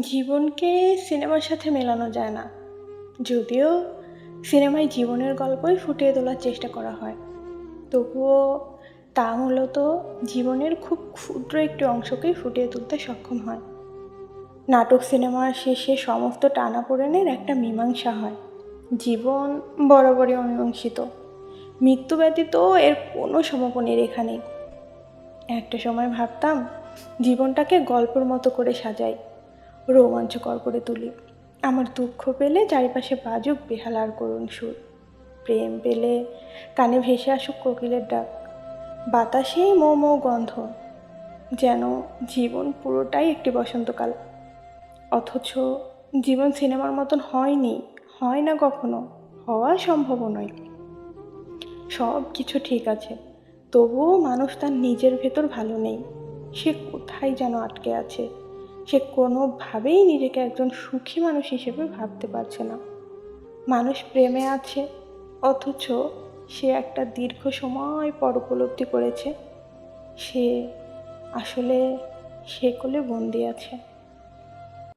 জীবনকে সিনেমার সাথে মেলানো যায় না। যদিও সিনেমায় জীবনের গল্পই ফুটিয়ে তোলার চেষ্টা করা হয়। তবুও তা মূলত জীবনের খুব ক্ষুদ্র একটি অংশকেই ফুটিয়ে তুলতে সক্ষম হয়। নাটক সিনেমার শেষে সমস্ত টানাপোড়েনের একটা মীমাংসা হয়। জীবন বরাবরই অমীমাংসিত। মৃত্যু ব্যতীত এর কোনো সমাপনী রেখা নেই। একটা সময় ভাবতাম, জীবনটাকে গল্পের মতো করে সাজাই। রোমাঞ্চকর করে তুলি। আমার দুঃখ পেলে চারিপাশে বাজুক বেহালার করুণ সুর। প্রেম পেলে কানে ভেসে আসুক কোকিলের ডাক। বাতাসেই মৌ মৌ গন্ধ, যেন জীবন পুরোটাই একটি বসন্তকাল। অথচ জীবন সিনেমার মতন হয়নি, হয় না কখনো, হওয়া সম্ভব নয়। সব কিছু ঠিক আছে, তবুও মানুষ তার নিজের ভেতর ভালো নেই। সে কোথায় যেন আটকে আছে? সে কোনোভাবেই নিজেকে একজন সুখী মানুষ হিসেবে ভাবতে পারছে না। মানুষ প্রেমে আছে, অথচ সে একটা দীর্ঘ সময় পর উপলব্ধি করেছে। সে আসলে সে কোলে বন্দি আছে।